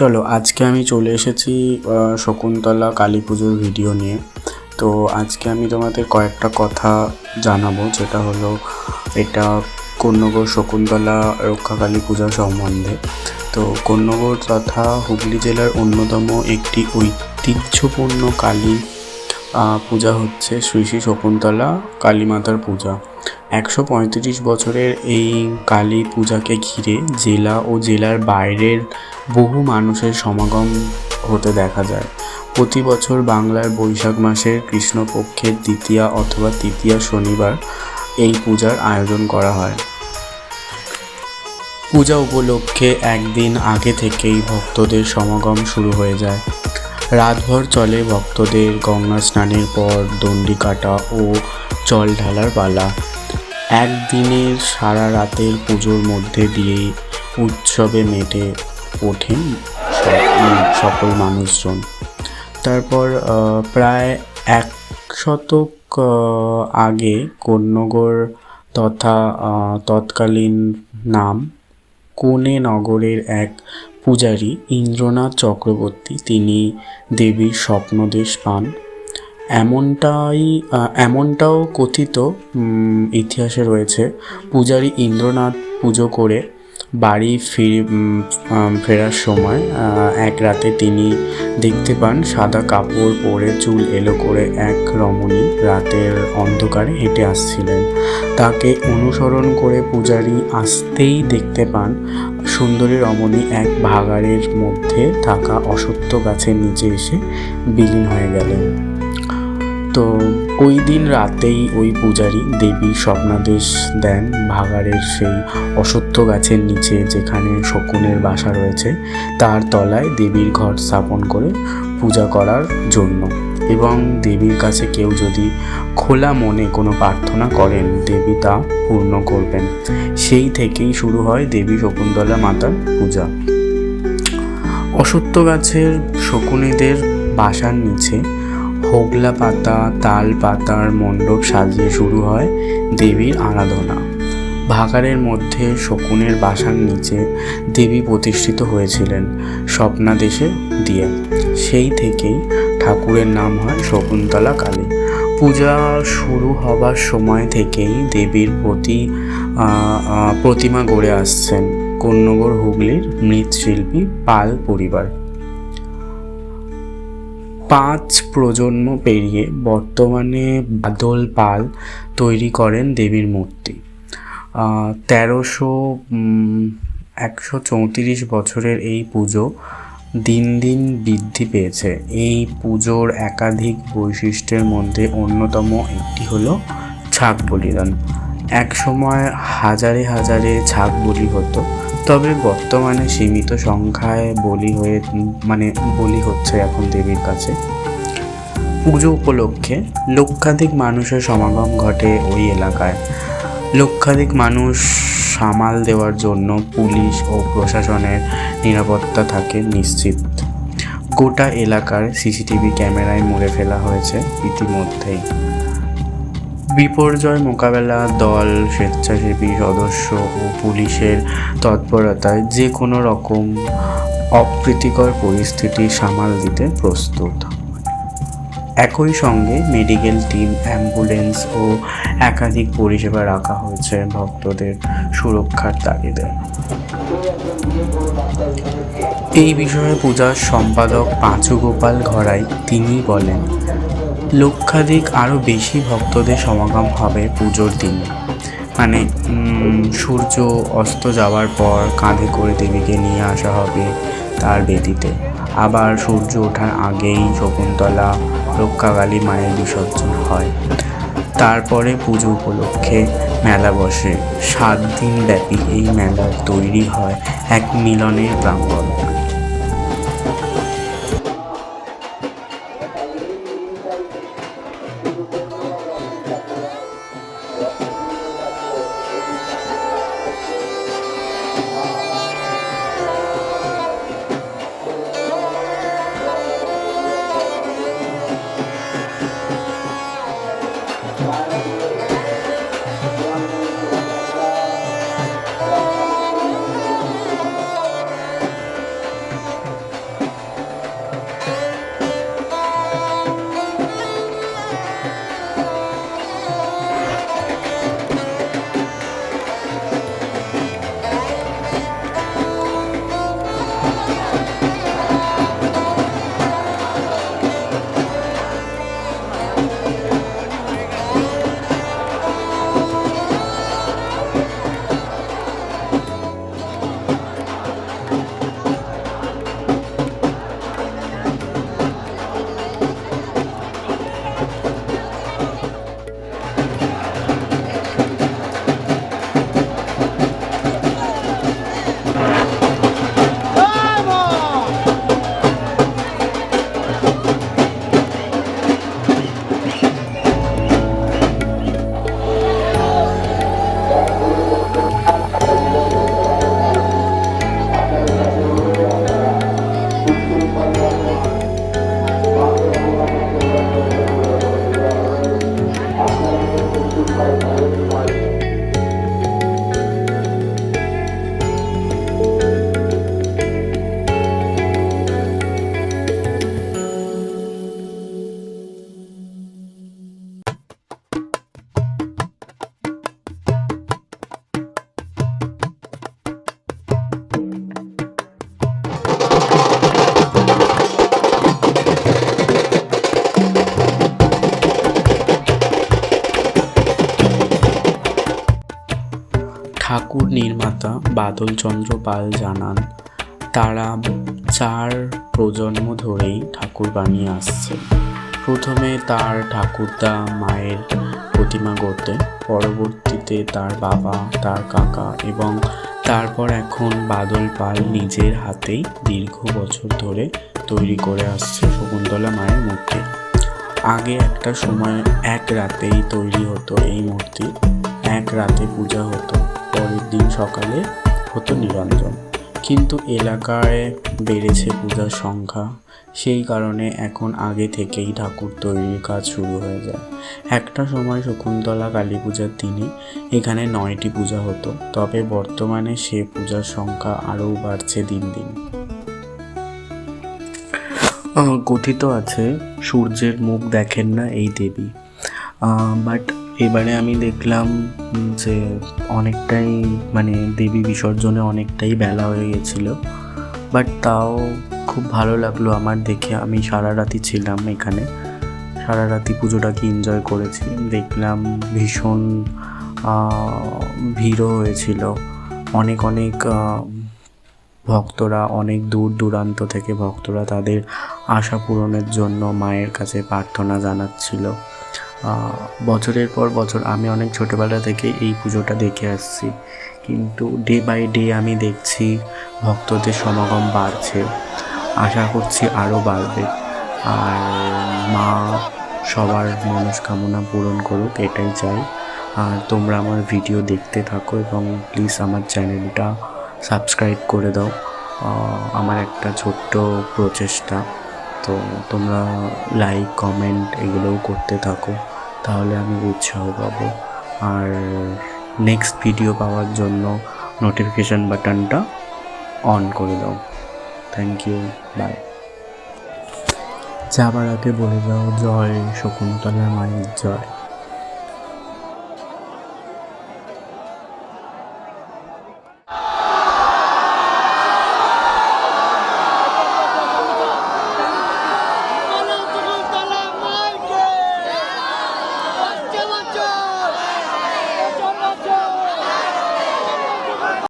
চলো, আজকে আমি চলে এসেছি শকুন্তলা কালী পুজোর ভিডিও নিয়ে। তো আজকে আমি তোমাদের কয়েকটা কথা জানাব, যেটা হলো এটা কন্যগড় শকুন্তলা রক্ষাকালী পূজা সম্বন্ধে। তো কন্যগড় তথা হুগলি জেলার অন্যতম একটি ঐতিহ্যপূর্ণ কালী পূজা হচ্ছে শ্রী শ্রী শকুন্তলা কালী মাতার পূজা। একশো পঁয়ত্রিশ বছরের এই কালী পূজাকে ঘিরে জেলা ও জেলার বাইরের বহু মানুষের সমাগম হতে দেখা যায়। প্রতি বছর বাংলার বৈশাখ মাসের কৃষ্ণপক্ষের দ্বিতীয়া অথবা তৃতীয়া শনিবার এই পূজার আয়োজন করা হয়। পূজা উপলক্ষে একদিন আগে থেকেই ভক্তদের সমাগম শুরু হয়ে যায়। রাতভর চলে ভক্তদের গঙ্গা স্নানের পর, দণ্ডি কাটা ও জল ঢালার পালা। একদিনের সারা রাতের পুজোর মধ্যে দিয়েই উৎসবে মেতে ওঠেন সকল মানুষজন। তারপর প্রায় এক শতক আগে কন্যগড় তথা তৎকালীন নাম কোনে নগরের এক পূজারী ইন্দ্রনাথ চক্রবর্তী, তিনি দেবীর স্বপ্নদেশ পান। এমনটাই এমনটাও কথিত ইতিহাসে রয়েছে। পূজারী ইন্দ্রনাথ পুজো করে বাড়ি ফিরে ফেরার সময় এক রাতে তিনি দেখতে পান সাদা কাপড় পরে চুল এলো করে এক রমণী রাতের অন্ধকারে হেঁটে আসছিলেন। তাকে অনুসরণ করে পূজারী আসতেই দেখতে পান সুন্দরী রমণী এক ভাগাড়ের মধ্যে থাকা অসত্য গাছের নিচে এসে বিলীন হয়ে গেলেন। তো ওই দিন রাতেই ওই পূজারী দেবীর স্বপ্নাদেশ দেন ভাগাড়ের সেই অসত্য গাছের নিচে যেখানে শকুনের বাসা রয়েছে। তার তলায় দেবীর ঘর স্থাপন করে পূজা করার জন্য। এবং দেবীর কাছে কেউ যদি খোলা মনে কোনো প্রার্থনা করেন, দেবী তা পূর্ণ করবেন। সেই থেকেই শুরু হয় দেবী শকুন্তলা মাতার পূজা। অসত্য গাছের শকুনিদের বাসার নিচে হোগলা পাতা, তাল পাতার মণ্ডপ সাজিয়ে শুরু হয় দেবীর আরাধনা। ভাগাড়ের মধ্যে শকুনের বাসার নিচে দেবী প্রতিষ্ঠিত হয়েছিলেন স্বপ্নাদেশে দিয়ে। সেই থেকেই ঠাকুরের নাম হয় শকুন্তলা কালী। পূজা শুরু হবার সময় থেকেই দেবীর প্রতি প্রতিমা গড়ে আসছেন কন্যগড় হুগলির মৃৎশিল্পী পাল পরিবার। পাঁচ প্রজন্ম পেরিয়ে বর্তমানে বাদল পাল তৈরি করেন দেবীর মূর্তি। তেরোশো একশো চৌত্রিশ বছরের এই পুজো দিন দিন বৃদ্ধি পেয়েছে। এই পুজোর একাধিক বৈশিষ্ট্যের মধ্যে অন্যতম একটি হলো ছাগ বলিদান। এক সময় হাজারে হাজারে ছাগ বলি হতো। তবে বর্তমানে সীমিত সংখ্যায় বলি হয়ে মানে বলি হচ্ছে এখন দেবীর কাছে। পুজো উপলক্ষে লক্ষাধিক মানুষের সমাগম ঘটে ওই এলাকায়। লক্ষাধিক মানুষ সামাল দেওয়ার জন্য পুলিশ ও প্রশাসনের নিরাপত্তা থাকে নিশ্চিত। গোটা এলাকার সিসিটিভি ক্যামেরায় মুড়ে ফেলা হয়েছে ইতিমধ্যেই। বিপর্যয় মোকাবেলা দল, স্বেচ্ছাসেবী সদস্য ও পুলিশের তৎপরতায় যে কোনো রকম অপ্রীতিকর পরিস্থিতি সামাল দিতে প্রস্তুত। একই সঙ্গে মেডিকেল টিম, অ্যাম্বুলেন্স ও একাধিক পরিষেবা রাখা হয়েছে ভক্তদের সুরক্ষার তাগিদে। এই বিষয়ে পূজার সম্পাদক পাঁচু গোপাল ঘরাই তিনি বলেন লক্ষাধিক আরও বেশি ভক্তদের সমাগম হবে পুজোর দিন। মানে সূর্য অস্ত যাওয়ার পর কাঁধে করে দেবীকে নিয়ে আসা হবে তার বেদিতে আবার সূর্য ওঠার আগেই শকুন্তলা, রক্ষাকালী মায়ের বিসর্জন হয়। তারপরে পুজো উপলক্ষে মেলা বসে। সাত দিন ব্যাপী এই মেলা তৈরি হয় এক মিলনের প্রাঙ্গণ। নির্মাতা বাদল চন্দ্র পাল জানান, তারা চার প্রজন্ম ধরেই ঠাকুর বানিয়ে আসছে। প্রথমে তার ঠাকুরদা মায়ের প্রতিমা গড়তেন পরবর্তীতে তার বাবা, তার কাকা এবং তারপর এখন বাদল পাল নিজের হাতেই দীর্ঘ বছর ধরে তৈরি করে আসছে শকুন্তলা মায়ের মূর্তি। আগে একটা সময় এক রাতেই তৈরি হতো এই মূর্তি, এক রাতে পূজা হতো। পরের দিন সকালে হতো নিরঞ্জন। কিন্তু এলাকায় বেড়েছে পূজার সংখ্যা। সেই কারণে এখন আগে থেকেই ঠাকুর তৈরির কাজ শুরু হয়ে যায়। একটা সময় শকুন্তলা কালী পূজার দিনে এখানে নয়টি পূজা হতো। তবে বর্তমানে সে পূজার সংখ্যা আরও বাড়ছে দিন দিন। কথিত আছে, সূর্যের মুখ দেখেন না এই দেবী। বাট এবারে আমি দেখলাম যে অনেকটাই মানে দেবী বিসর্জনে অনেকটাই বেলা হয়ে গেছিল। বাট তাও খুব ভালো লাগল আমার দেখে। আমি সারা রাতি ছিলাম এখানে। সারা রাতি পুজোটাকে এনজয় করেছি। দেখলাম ভীষণ ভিড়ও হয়েছিল। অনেক অনেক ভক্তরা, অনেক দূর দূরান্ত থেকে ভক্তরা তাদের আশা পূরণের জন্য মায়ের কাছে প্রার্থনা জানাচ্ছিল। বছরের পর বছর আমি অনেক ছোটোবেলা থেকে এই পুজোটা দেখে আসছি। কিন্তু ডে বাই ডে আমি দেখছি ভক্তদের সমাগম বাড়ছে, আশা করছি আরও বাড়বে। আর মা সবার মনস্কামনা পূরণ করুক, এটাই চাই। আর তোমরা আমার ভিডিও দেখতে থাকো এবং প্লিজ আমার চ্যানেলটা সাবস্ক্রাইব করে দাও। আমার একটা ছোট্ট প্রচেষ্টা। তো তোমরা লাইক কমেন্ট এগুলোও করতে থাকো, তাহলে আমি উৎসাহ পাবো। আর নেক্সট ভিডিও পাওয়ার জন্য নোটিফিকেশান বাটনটা অন করে দাও। থ্যাংক ইউ বাই যাবার আগে বলে দাও, জয় শকুন্তলা মায়ের জয়।